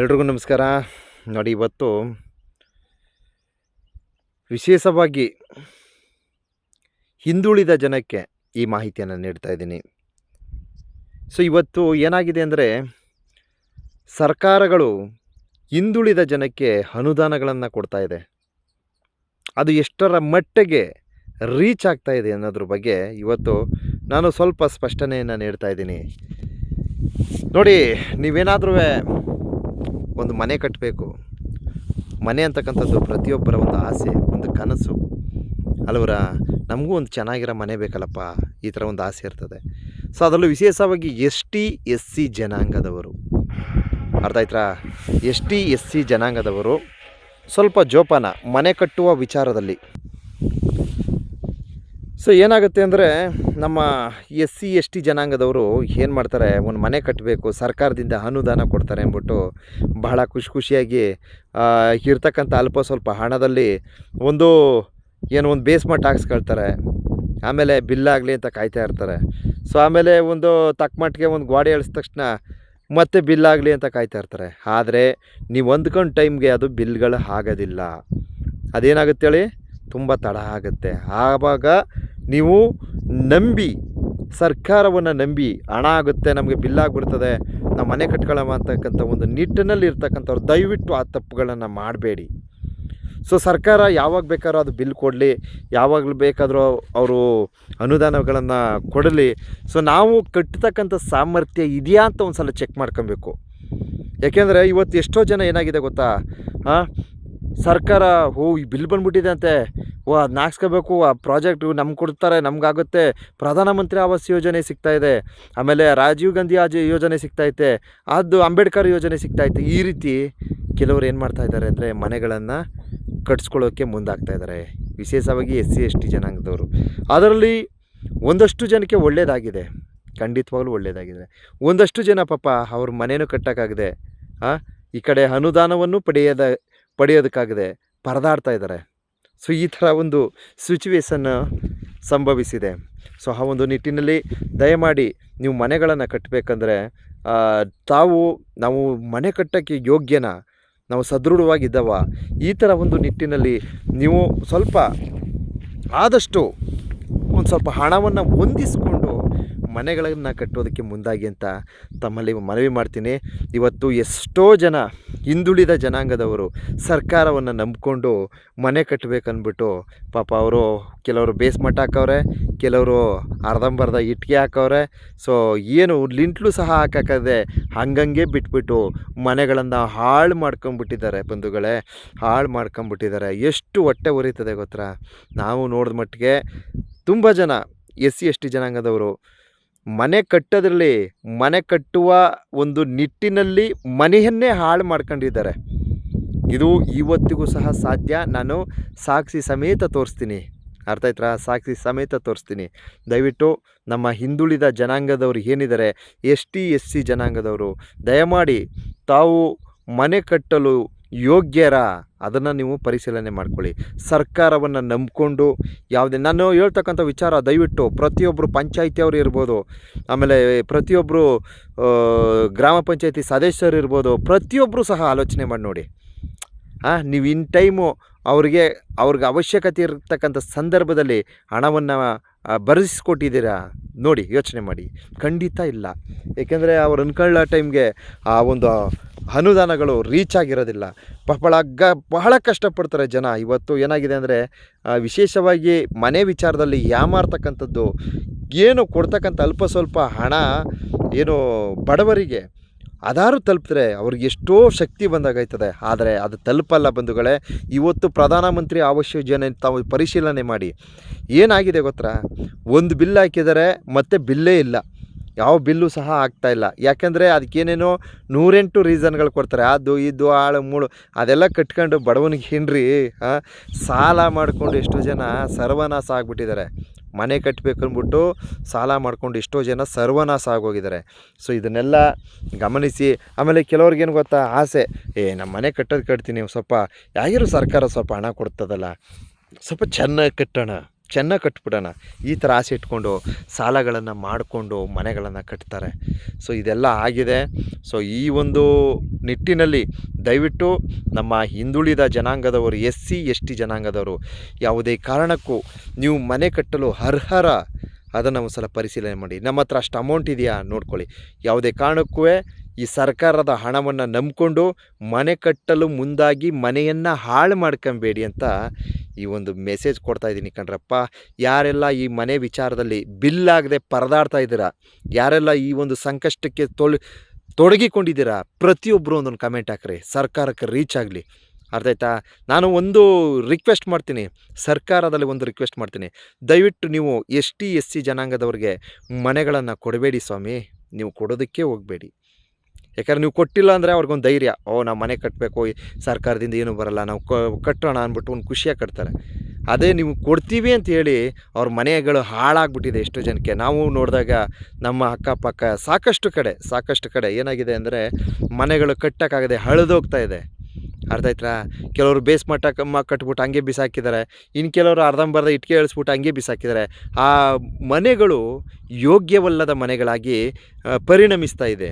ಎಲ್ರಿಗೂ ನಮಸ್ಕಾರ. ನೋಡಿ, ಇವತ್ತು ವಿಶೇಷವಾಗಿ ಹಿಂದುಳಿದ ಜನಕ್ಕೆ ಈ ಮಾಹಿತಿಯನ್ನು ನೀಡ್ತಾ ಇದ್ದೀನಿ. ಸೊ ಇವತ್ತು ಏನಾಗಿದೆ ಅಂದರೆ, ಸರ್ಕಾರಗಳು ಹಿಂದುಳಿದ ಜನಕ್ಕೆ ಅನುದಾನಗಳನ್ನು ಕೊಡ್ತಾ ಇದೆ. ಅದು ಎಷ್ಟರ ಮಟ್ಟಿಗೆ ರೀಚ್ ಆಗ್ತಾ ಇದೆ ಅನ್ನೋದ್ರ ಬಗ್ಗೆ ಇವತ್ತು ನಾನು ಸ್ವಲ್ಪ ಸ್ಪಷ್ಟನೆಯನ್ನು ನೀಡ್ತಾ ಇದ್ದೀನಿ. ನೋಡಿ ನೀವೇನಾದ್ರೂ ಒಂದು ಮನೆ ಕಟ್ಟಬೇಕು ಮನೆ ಅಂತಕ್ಕಂಥದ್ದು ಪ್ರತಿಯೊಬ್ಬರ ಒಂದು ಆಸೆ, ಒಂದು ಕನಸು. ಅಲ್ವರ? ನಮಗೂ ಒಂದು ಚೆನ್ನಾಗಿರೋ ಮನೆ ಬೇಕಲ್ಲಪ್ಪ? ಈ ಥರ ಒಂದು ಆಸೆ ಇರ್ತದೆ. ಸೊ ಅದರಲ್ಲೂ ವಿಶೇಷವಾಗಿ ಎಸ್ ಟಿ ಎಸ್ ಸಿ ಜನಾಂಗದವರು. ಅರ್ಥ ಆಯ್ತಾ ಎಸ್ ಟಿ ಎಸ್ ಸಿ ಜನಾಂಗದವರು ಸ್ವಲ್ಪ ಜೋಪಾನ, ಮನೆ ಕಟ್ಟುವ ವಿಚಾರದಲ್ಲಿ. ಸೊ ಏನಾಗುತ್ತೆ ಅಂದರೆ ನಮ್ಮ ಎಸ್ ಸಿ, ಎಸ್ ಟಿ ಜನಾಂಗದವರು ಏನು ಮಾಡ್ತಾರೆ, ಒಂದು ಮನೆ ಕಟ್ಟಬೇಕು ಸರ್ಕಾರದಿಂದ ಅನುದಾನ ಕೊಡ್ತಾರೆ ಅಂದ್ಬಿಟ್ಟು ಬಹಳ ಖುಷಿ ಖುಷಿಯಾಗಿ ಇರ್ತಕ್ಕಂಥ ಅಲ್ಪ ಸ್ವಲ್ಪ ಹಣದಲ್ಲಿ ಒಂದು ಏನು ಒಂದು ಬೇಸ್ಮೆಂಟ್ ಹಾಕ್ಸ್ಕೊಳ್ತಾರೆ. ಆಮೇಲೆ ಬಿಲ್ಲಾಗಲಿ ಅಂತ ಕಾಯ್ತಾ ಇರ್ತಾರೆ. ಸೊ ಆಮೇಲೆ ಒಂದು ತಕ್ಕ ಮಟ್ಟಿಗೆ ಒಂದು ಗೋಡೆ ಎಳ್ಸಿದ ತಕ್ಷಣ ಮತ್ತೆ ಬಿಲ್ಲಾಗಲಿ ಅಂತ ಕಾಯ್ತಾ ಇರ್ತಾರೆ. ಆದರೆ ನೀವು ಹೊಂದ್ಕೊಂಡು ಟೈಮ್ಗೆ ಅದು ಬಿಲ್ಗಳು ಆಗೋದಿಲ್ಲ. ಅದೇನಾಗುತ್ತೆ ಹೇಳಿ? ತುಂಬ ತಡ ಆಗುತ್ತೆ. ಆವಾಗ ನೀವು ನಂಬಿ, ಸರ್ಕಾರವನ್ನು ನಂಬಿ ಹಣ ಆಗುತ್ತೆ, ನಮಗೆ ಬಿಲ್ ಆಗಿಬಿಡ್ತದೆ, ನಾವು ಮನೆ ಕಟ್ಕೊಳ್ಳೋಣ ಅಂತಕ್ಕಂಥ ಒಂದು ನಿಟ್ಟಿನಲ್ಲಿ ಇರ್ತಕ್ಕಂಥವ್ರು, ದಯವಿಟ್ಟು ಆ ತಪ್ಪುಗಳನ್ನು ಮಾಡಬೇಡಿ. ಸೊ ಸರ್ಕಾರ ಯಾವಾಗ ಬೇಕಾದ್ರೂ ಅದು ಬಿಲ್ ಕೊಡಲಿ, ಯಾವಾಗಲೂ ಬೇಕಾದರೂ ಅವರು ಅನುದಾನಗಳನ್ನು ಕೊಡಲಿ. ಸೊ ನಾವು ಕಟ್ಟತಕ್ಕಂಥ ಸಾಮರ್ಥ್ಯ ಇದೆಯಾ ಅಂತ ಒಂದು ಸಲ ಚೆಕ್ ಮಾಡ್ಕೊಬೇಕು. ಯಾಕೆಂದರೆ ಇವತ್ತು ಎಷ್ಟೋ ಜನ ಏನಾಗಿದೆ ಗೊತ್ತಾ? ಹಾಂ ಸರ್ಕಾರ, ಓ, ಈ ಬಿಲ್ ಬಂದ್ಬಿಟ್ಟಿದೆ ಅಂತೆ. ಓ ಅದನ್ನ ಹಾಕ್ಸ್ಕೋಬೇಕು. ಆ ಪ್ರಾಜೆಕ್ಟ್ ನಮ್ಗೆ ಕೊಡ್ತಾರೆ, ನಮಗಾಗುತ್ತೆ. ಪ್ರಧಾನಮಂತ್ರಿ ಆವಾಸ್ ಯೋಜನೆ ಸಿಗ್ತಾ ಇದೆ. ಆಮೇಲೆ ರಾಜೀವ್ ಗಾಂಧಿ ಆಜ್, ಯೋಜನೆ ಸಿಗ್ತೈತೆ ಅದು ಅಂಬೇಡ್ಕರ್ ಯೋಜನೆ ಸಿಗ್ತೈತೆ ಈ ರೀತಿ ಕೆಲವರು ಏನು ಮಾಡ್ತಾ ಇದ್ದಾರೆ ಅಂದರೆ ಮನೆಗಳನ್ನು ಕಟ್ಸ್ಕೊಳ್ಳೋಕ್ಕೆ ಮುಂದಾಗ್ತಾ ಇದ್ದಾರೆ. ವಿಶೇಷವಾಗಿ ಎಸ್ ಸಿ, ಎಸ್ ಟಿ ಜನಾಂಗದವರು. ಅದರಲ್ಲಿ ಒಂದಷ್ಟು ಜನಕ್ಕೆ ಒಳ್ಳೆಯದಾಗಿದೆ ಖಂಡಿತವಾಗ್ಲೂ ಒಳ್ಳೆಯದಾಗಿದೆ ಒಂದಷ್ಟು ಜನ ಪಾಪ ಅವ್ರ ಮನೇನೂ ಕಟ್ಟೋಕ್ಕಾಗದೆ ಈ ಕಡೆ ಅನುದಾನವನ್ನು ಪಡೆಯದ, ಪಡೆಯೋದಕ್ಕಾಗದೆ ಪರದಾಡ್ತಾ ಇದ್ದಾರೆ. ಸೊ ಈ ಥರ ಒಂದು ಸಿಚುವೇಸನ್ ಸಂಭವಿಸಿದೆ. ಸೊ ಆ ಒಂದು ನಿಟ್ಟಿನಲ್ಲಿ ದಯಮಾಡಿ ನೀವು ಮನೆಗಳನ್ನು ಕಟ್ಟಬೇಕಂದ್ರೆ ತಾವು, ನಾವು ಮನೆ ಕಟ್ಟೋಕ್ಕೆ ಯೋಗ್ಯನ? ನಾವು ಸದೃಢವಾಗಿದ್ದವ? ಈ ಥರ ಒಂದು ನಿಟ್ಟಿನಲ್ಲಿ ನೀವು ಸ್ವಲ್ಪ ಆದಷ್ಟು ಒಂದು ಸ್ವಲ್ಪ ಹಣವನ್ನು ಹೊಂದಿಸ್ಕೊಂಡು ಮನೆಗಳನ್ನು ಕಟ್ಟೋದಕ್ಕೆ ಮುಂದಾಗಿ ಅಂತ ತಮ್ಮಲ್ಲಿ ಮನವಿ ಮಾಡ್ತೀನಿ. ಇವತ್ತು ಎಷ್ಟೋ ಜನ ಹಿಂದುಳಿದ ಜನಾಂಗದವರು ಸರ್ಕಾರವನ್ನು ನಂಬಿಕೊಂಡು ಮನೆ ಕಟ್ಟಬೇಕಂದ್ಬಿಟ್ಟು ಪಾಪ ಅವರು ಕೆಲವರು ಬೇಸ್ಮಟ್ಟ ಹಾಕವ್ರೆ, ಕೆಲವರು ಅರ್ಧಂಬರ್ಧ ಇಟ್ಟಿಗೆ ಹಾಕವ್ರೆ. ಸೊ ಏನು ಲಿಂಟ್ಲು ಸಹ ಹಾಕಕ್ಕದೆ ಹಂಗಂಗೆ ಬಿಟ್ಬಿಟ್ಟು ಮನೆಗಳನ್ನು ಹಾಳು ಮಾಡ್ಕೊಂಬಿಟ್ಟಿದ್ದಾರೆ ಬಂಧುಗಳೇ, ಹಾಳು ಮಾಡ್ಕೊಂಬಿಟ್ಟಿದ್ದಾರೆ. ಎಷ್ಟು ಹೊಟ್ಟೆ ಉರಿತದೆ ಗೊತ್ತಾ? ನಾವು ನೋಡಿದ ಮಟ್ಟಿಗೆ ತುಂಬ ಜನ ಎಸ್ ಸಿ ಎಸ್ ಟಿ ಜನಾಂಗದವರು ಮನೆ ಕಟ್ಟೋದ್ರಲ್ಲಿ ಮನೆ ಕಟ್ಟುವ ಒಂದು ನಿಟ್ಟಿನಲ್ಲಿ ಮನೆಯನ್ನೇ ಹಾಳು ಮಾಡ್ಕೊಂಡಿದ್ದಾರೆ. ಇದು ಇವತ್ತಿಗೂ ಸಹ ಸಾಧ್ಯ. ನಾನು ಸಾಕ್ಷಿ ಸಮೇತ ತೋರಿಸ್ತೀನಿ. ಅರ್ಥ ಆಯ್ತಾ ಸಾಕ್ಷಿ ಸಮೇತ ತೋರಿಸ್ತೀನಿ. ದಯವಿಟ್ಟು ನಮ್ಮ ಹಿಂದುಳಿದ ಜನಾಂಗದವರು ಏನಿದ್ದಾರೆ, ಎಸ್ ಟಿ, ಎಸ್ ಸಿ ಜನಾಂಗದವರು, ದಯಮಾಡಿ ತಾವು ಮನೆ ಕಟ್ಟಲು ಯೋಗ್ಯರ, ಅದನ್ನು ನೀವು ಪರಿಶೀಲನೆ ಮಾಡ್ಕೊಳ್ಳಿ. ಸರ್ಕಾರವನ್ನು ನಂಬಿಕೊಂಡು ಯಾವುದೇ, ನಾನು ಹೇಳ್ತಕ್ಕಂಥ ವಿಚಾರ ದಯವಿಟ್ಟು ಪ್ರತಿಯೊಬ್ಬರು ಪಂಚಾಯಿತಿಯವರು ಇರ್ಬೋದು, ಆಮೇಲೆ ಪ್ರತಿಯೊಬ್ಬರು ಗ್ರಾಮ ಪಂಚಾಯತಿ ಸದಸ್ಯರು ಇರ್ಬೋದು ಪ್ರತಿಯೊಬ್ಬರು ಸಹ ಆಲೋಚನೆ ಮಾಡಿ ನೋಡಿ. ಹಾಂ ನೀವು ಇನ್ ಟೈಮು ಅವ್ರಿಗೆ ಅವ್ರಿಗೆ ಅವಶ್ಯಕತೆ ಇರತಕ್ಕಂಥ ಸಂದರ್ಭದಲ್ಲಿ ಹಣವನ್ನು ಬರೆಸಿಕೊಟ್ಟಿದ್ದೀರಾ ನೋಡಿ, ಯೋಚನೆ ಮಾಡಿ. ಖಂಡಿತ ಇಲ್ಲ. ಏಕೆಂದರೆ ಅವ್ರು ಅನ್ಕೊಳ್ಳೋ ಟೈಮ್ಗೆ ಆ ಒಂದು ಅನುದಾನಗಳು ರೀಚ್ ಆಗಿರೋದಿಲ್ಲ. ಬಹಳ ಗ, ಬಹಳ ಕಷ್ಟಪಡ್ತಾರೆ ಜನ. ಇವತ್ತು ಏನಾಗಿದೆ ಅಂದರೆ ವಿಶೇಷವಾಗಿ ಮನೆ ವಿಚಾರದಲ್ಲಿ ಯಾಮಾರ್ತಕ್ಕಂಥದ್ದು, ಏನು ಕೊಡ್ತಕ್ಕಂಥ ಅಲ್ಪ ಸ್ವಲ್ಪ ಹಣ, ಏನು ಬಡವರಿಗೆ ಅದಾರು ತಲುಪಿದ್ರೆ ಅವ್ರಿಗೆ ಎಷ್ಟೋ ಶಕ್ತಿ ಬಂದಾಗೈತದೆ ಆದರೆ ಅದು ತಲುಪಲ್ಲ ಬಂಧುಗಳೇ. ಇವತ್ತು ಪ್ರಧಾನಮಂತ್ರಿ ಆವಾಸ್ ಯೋಜನೆ ತಾವು ಪರಿಶೀಲನೆ ಮಾಡಿ. ಏನಾಗಿದೆ ಗೊತ್ತಾ? ಒಂದು ಬಿಲ್ ಹಾಕಿದರೆ ಮತ್ತೆ ಬಿಲ್ಲೇ ಇಲ್ಲ. ಯಾವ ಬಿಲ್ಲು ಸಹ ಆಗ್ತಾ ಇಲ್ಲ. ಯಾಕೆಂದರೆ ಅದಕ್ಕೇನೇನೋ ನೂರೆಂಟು ರೀಸನ್ಗಳು ಕೊಡ್ತಾರೆ. ಅದು, ಇದು, ಆಳು, ಮೂಳು, ಅದೆಲ್ಲ ಕಟ್ಕೊಂಡು ಬಡವನಿಗೆ ಹಿಂಡ್ರಿ ಸಾಲ ಮಾಡಿಕೊಂಡು ಎಷ್ಟೋ ಜನ ಸರ್ವನಾಶ ಆಗಿಬಿಟ್ಟಿದ್ದಾರೆ. ಮನೆ ಕಟ್ಟಬೇಕು ಅಂದ್ಬಿಟ್ಟು ಸಾಲ ಮಾಡ್ಕೊಂಡು ಎಷ್ಟೋ ಜನ ಸರ್ವನಾಶ ಆಗೋಗಿದ್ದಾರೆ. ಸೊ ಇದನ್ನೆಲ್ಲ ಗಮನಿಸಿ. ಆಮೇಲೆ ಕೆಲವ್ರಿಗೇನು ಗೊತ್ತಾ? ಆಸೆ. ಏ ನಮ್ಮ ಮನೆ ಕಟ್ಟೋದು ಕಟ್ತೀನಿ. ಸ್ವಲ್ಪ ಯಾಗಿರೋ ಸರ್ಕಾರ ಸ್ವಲ್ಪ ಹಣ ಕೊಡ್ತದಲ್ಲ? ಸ್ವಲ್ಪ ಚೆನ್ನಾಗಿ ಕಟ್ಟೋಣ. ಚೆನ್ನಾಗಿ ಕಟ್ಬಿಡೋಣ. ಈ ಥರ ಆಸೆ ಇಟ್ಕೊಂಡು ಸಾಲಗಳನ್ನು ಮಾಡಿಕೊಂಡು ಮನೆಗಳನ್ನು ಕಟ್ತಾರೆ. ಸೊ ಇದೆಲ್ಲ ಆಗಿದೆ. ಸೊ ಈ ಒಂದು ನಿಟ್ಟಿನಲ್ಲಿ ದಯವಿಟ್ಟು ನಮ್ಮ ಹಿಂದುಳಿದ ಜನಾಂಗದವರು ಎಸ್ ಸಿ ಎಸ್ ಟಿ ಜನಾಂಗದವರು ಯಾವುದೇ ಕಾರಣಕ್ಕೂ ನೀವು ಮನೆ ಕಟ್ಟಲು ಅರ್ಹರ, ಅದನ್ನು ಒಂದು ಸಲ ಪರಿಶೀಲನೆ ಮಾಡಿ. ನಮ್ಮ ಹತ್ರ ಅಷ್ಟು ಅಮೌಂಟ್ ಇದೆಯಾ ನೋಡ್ಕೊಳ್ಳಿ. ಯಾವುದೇ ಕಾರಣಕ್ಕೂ ಈ ಸರ್ಕಾರದ ಹಣವನ್ನು ನಂಬಿಕೊಂಡು ಮನೆ ಕಟ್ಟಲು ಮುಂದಾಗಿ ಮನೆಯನ್ನು ಹಾಳು ಮಾಡ್ಕೊಬೇಡಿ ಅಂತ ಈ ಒಂದು ಮೆಸೇಜ್ ಕೊಡ್ತಾ ಇದ್ದೀನಿ ಕಣ್ರಪ್ಪ. ಯಾರೆಲ್ಲ ಈ ಮನೆ ವಿಚಾರದಲ್ಲಿ ಬಿಲ್ಲಾಗದೆ ಪರದಾಡ್ತಾ ಇದ್ದೀರಾ, ಯಾರೆಲ್ಲ ಈ ಒಂದು ಸಂಕಷ್ಟಕ್ಕೆ ತೊಳ್, ತೊಡಗಿಕೊಂಡಿದ್ದೀರಾ ಪ್ರತಿಯೊಬ್ಬರು ಒಂದೊಂದು ಕಮೆಂಟ್ ಹಾಕ್ರಿ. ಸರ್ಕಾರಕ್ಕೆ ರೀಚ್ ಆಗಲಿ. ಅರ್ಥ ನಾನು ಒಂದು ರಿಕ್ವೆಸ್ಟ್ ಮಾಡ್ತೀನಿ. ಸರ್ಕಾರದಲ್ಲಿ ಒಂದು ರಿಕ್ವೆಸ್ಟ್ ಮಾಡ್ತೀನಿ. ದಯವಿಟ್ಟು ನೀವು ಎಸ್ ಟಿ, ಎಸ್ ಸಿ ಜನಾಂಗದವ್ರಿಗೆ ಮನೆಗಳನ್ನು ಕೊಡಬೇಡಿ ಸ್ವಾಮಿ. ನೀವು ಕೊಡೋದಕ್ಕೆ ಹೋಗಬೇಡಿ. ಯಾಕಂದ್ರೆ ನೀವು ಕೊಟ್ಟಿಲ್ಲ ಅಂದರೆ ಅವ್ರಿಗೊಂದು ಧೈರ್ಯ, ಓ ನಾವು ಮನೆ ಕಟ್ಟಬೇಕು ಸರ್ಕಾರದಿಂದ ಏನೂ ಬರಲ್ಲ, ನಾವು ಕಟ್ಟೋಣ ಅಂದ್ಬಿಟ್ಟು ಒಂದು ಖುಷಿಯಾಗಿ ಕಟ್ತಾರೆ. ಅದೇ ನೀವು ಕೊಡ್ತೀವಿ ಅಂತ ಹೇಳಿ ಅವ್ರ ಮನೆಗಳು ಹಾಳಾಗ್ಬಿಟ್ಟಿದೆ ಎಷ್ಟೋ ಜನಕ್ಕೆ. ನಾವು ನೋಡಿದಾಗ ನಮ್ಮ ಅಕ್ಕಪಕ್ಕ ಸಾಕಷ್ಟು ಕಡೆ ಸಾಕಷ್ಟು ಕಡೆ ಏನಾಗಿದೆ ಅಂದರೆ ಮನೆಗಳು ಕಟ್ಟೋಕ್ಕಾಗದೆ ಹಳದೋಗ್ತಾ ಇದೆ. ಅರ್ಥ ಆಯ್ತಾ? ಕೆಲವರು ಬೇಸ್ ಮಟ್ಟ ಕಮ್ಮ ಕಟ್ಬಿಟ್ಟು ಹಂಗೆ ಬಿಸಾಕಿದ್ದಾರೆ. ಇನ್ನು ಕೆಲವರು ಅರ್ಧಂಬರ್ಧ ಇಟ್ಕೆ ಇಳಿಸ್ಬಿಟ್ಟು ಹಂಗೆ ಬಿಸಾಕಿದ್ದಾರೆ. ಆ ಮನೆಗಳು ಯೋಗ್ಯವಲ್ಲದ ಮನೆಗಳಾಗಿ ಪರಿಣಮಿಸ್ತಾ ಇದೆ.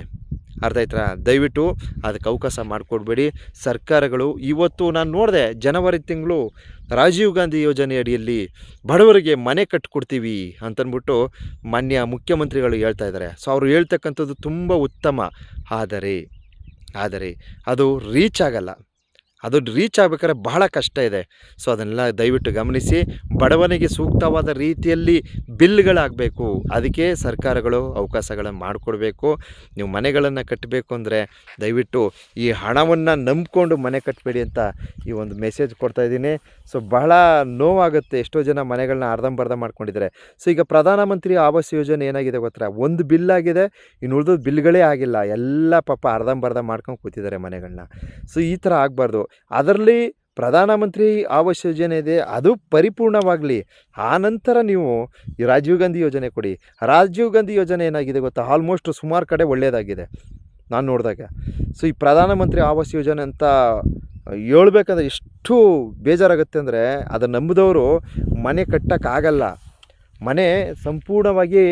ಅರ್ಥ ಆಯ್ತಾ? ದಯವಿಟ್ಟು ಅದಕ್ಕೆ ಅವಕಾಶ ಮಾಡಿಕೊಡ್ಬೇಡಿ. ಸರ್ಕಾರಗಳು ಇವತ್ತು ನಾನು ನೋಡಿದೆ, ಜನವರಿ ತಿಂಗಳು ರಾಜೀವ್ ಗಾಂಧಿ ಯೋಜನೆ ಅಡಿಯಲ್ಲಿ ಬಡವರಿಗೆ ಮನೆ ಕಟ್ಟಿಕೊಡ್ತೀವಿ ಅಂತನ್ಬಿಟ್ಟು ಮಾನ್ಯ ಮುಖ್ಯಮಂತ್ರಿಗಳು ಹೇಳ್ತಾ ಇದ್ದಾರೆ. ಸೊ ಅವರು ಹೇಳ್ತಕ್ಕಂಥದ್ದು ತುಂಬ ಉತ್ತಮ. ಆದರೆ ಆದರೆ ಅದು ರೀಚ್ ಆಗಲ್ಲ. ಅದು ರೀಚ್ ಆಗ್ಬೇಕಾದ್ರೆ ಬಹಳ ಕಷ್ಟ ಇದೆ. ಸೊ ಅದನ್ನೆಲ್ಲ ದಯವಿಟ್ಟು ಗಮನಿಸಿ. ಬಡವನಿಗೆ ಸೂಕ್ತವಾದ ರೀತಿಯಲ್ಲಿ ಬಿಲ್ಗಳಾಗಬೇಕು. ಅದಕ್ಕೆ ಸರ್ಕಾರಗಳು ಅವಕಾಶಗಳನ್ನು ಮಾಡಿಕೊಡ್ಬೇಕು. ನೀವು ಮನೆಗಳನ್ನು ಕಟ್ಟಬೇಕು ಅಂದರೆ ದಯವಿಟ್ಟು ಈ ಹಣವನ್ನು ನಂಬಿಕೊಂಡು ಮನೆ ಕಟ್ಟಬೇಡಿ ಅಂತ ಈ ಒಂದು ಮೆಸೇಜ್ ಕೊಡ್ತಾ ಇದ್ದೀನಿ. ಸೊ ಬಹಳ ನೋವಾಗುತ್ತೆ. ಎಷ್ಟೋ ಜನ ಮನೆಗಳನ್ನ ಅರ್ಧಂಬರ್ಧ ಮಾಡ್ಕೊಂಡಿದ್ದಾರೆ. ಸೊ ಈಗ ಪ್ರಧಾನಮಂತ್ರಿ ಆವಾಸ್ ಯೋಜನೆ ಏನಾಗಿದೆ ಗೊತ್ತಾ? ಒಂದು ಬಿಲ್ ಆಗಿದೆ. ಇನ್ನು ಉಳಿದ ಬಿಲ್ಗಳೇ ಆಗಿಲ್ಲ. ಎಲ್ಲ ಪಾಪ ಅರ್ಧಂಬರ್ಧ ಮಾಡ್ಕೊಂಡು ಕೂತಿದ್ದಾರೆ ಮನೆಗಳನ್ನ ಸೊ ಈ ಥರ ಆಗಬಾರ್ದು. ಅದರಲ್ಲಿ ಪ್ರಧಾನಮಂತ್ರಿ ಆವಾಸ್ ಯೋಜನೆ ಇದೆ, ಅದು ಪರಿಪೂರ್ಣವಾಗಲಿ. ಆ ನಂತರ ನೀವು ರಾಜೀವ್ ಗಾಂಧಿ ಯೋಜನೆ ಕೊಡಿ. ರಾಜೀವ್ ಗಾಂಧಿ ಯೋಜನೆ ಏನಾಗಿದೆ ಗೊತ್ತಾ? ಆಲ್ಮೋಸ್ಟ್ ಸುಮಾರು ಕಡೆ ಒಳ್ಳೆಯದಾಗಿದೆ ನಾನು ನೋಡಿದಾಗ. ಸೊ ಈ ಪ್ರಧಾನಮಂತ್ರಿ ಆವಾಸ್ ಯೋಜನೆ ಅಂತ ಹೇಳ್ಬೇಕಂದ್ರೆ ಎಷ್ಟು ಬೇಜಾರಾಗುತ್ತೆ ಅಂದರೆ, ಅದನ್ನು ನಂಬಿದವರು ಮನೆ ಕಟ್ಟೋಕ್ಕಾಗಲ್ಲ. ಮನೆ ಸಂಪೂರ್ಣವಾಗಿ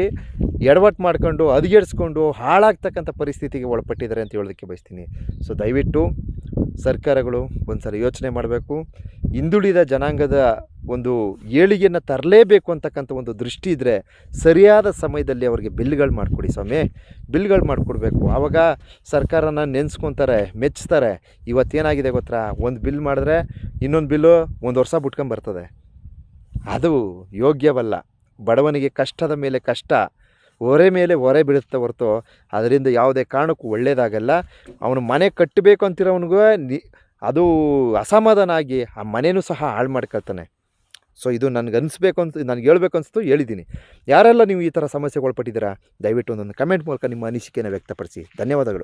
ಎಡವಟ್ಟು ಮಾಡ್ಕೊಂಡು, ಹದಗೆಡಿಸ್ಕೊಂಡು, ಹಾಳಾಗ್ತಕ್ಕಂಥ ಪರಿಸ್ಥಿತಿಗೆ ಒಳಪಟ್ಟಿದ್ದಾರೆ ಅಂತ ಹೇಳೋದಕ್ಕೆ ಬಯಸ್ತೀನಿ. ಸೊ ದಯವಿಟ್ಟು ಸರ್ಕಾರಗಳು ಒಂದು ಸಲ ಯೋಚನೆ ಮಾಡಬೇಕು. ಹಿಂದುಳಿದ ಜನಾಂಗದ ಒಂದು ಏಳಿಗೆಯನ್ನು ತರಲೇಬೇಕು ಅಂತಕ್ಕಂಥ ಒಂದು ದೃಷ್ಟಿ ಇದ್ದರೆ ಸರಿಯಾದ ಸಮಯದಲ್ಲಿ ಅವರಿಗೆ ಬಿಲ್ಗಳು ಮಾಡಿಕೊಡಿ ಸ್ವಾಮಿ. ಬಿಲ್ಗಳು ಮಾಡಿಕೊಡ್ಬೇಕು. ಆವಾಗ ಸರ್ಕಾರನ ನೆನೆಸ್ಕೊತಾರೆ, ಮೆಚ್ತಾರೆ. ಇವತ್ತೇನಾಗಿದೆ ಗೊತ್ತಾ? ಒಂದು ಬಿಲ್ ಮಾಡಿದ್ರೆ ಇನ್ನೊಂದು ಬಿಲ್ಲು ಒಂದು ವರ್ಷ ಬಿಟ್ಕೊಂಬರ್ತದೆ ಅದು ಯೋಗ್ಯವಲ್ಲ. ಬಡವನಿಗೆ ಕಷ್ಟದ ಮೇಲೆ ಕಷ್ಟ, ಹೊರೆ ಮೇಲೆ ಹೊರೆ ಬೀಳುತ್ತೆ ಹೊರತು ಅದರಿಂದ ಯಾವುದೇ ಕಾರಣಕ್ಕೂ ಒಳ್ಳೆಯದಾಗಲ್ಲ ಅವನು ಮನೆ ಕಟ್ಟಬೇಕು ಅಂತಿರೋವನಿಗೂ ನಿ, ಅದು ಅಸಮಾಧಾನ ಆಗಿ ಆ ಮನೆಯೂ ಸಹ ಹಾಳು ಮಾಡ್ಕೊಳ್ತಾನೆ. ಸೊ ಇದು ನನಗೆ ಅನಿಸ್ಬೇಕು ಅಂತ, ನನಗೆ ಹೇಳ್ಬೇಕು ಅನಿಸ್ತು ಹೇಳಿದ್ದೀನಿ. ಯಾರೆಲ್ಲ ನೀವು ಈ ಥರ ಸಮಸ್ಯೆಗೆ ಒಳಪಟ್ಟಿದ್ದೀರಾ ದಯವಿಟ್ಟು ಒಂದೊಂದು ಕಮೆಂಟ್ ಮೂಲಕ ನಿಮ್ಮ ಅನಿಸಿಕೆಯನ್ನು ವ್ಯಕ್ತಪಡಿಸಿ. ಧನ್ಯವಾದಗಳು.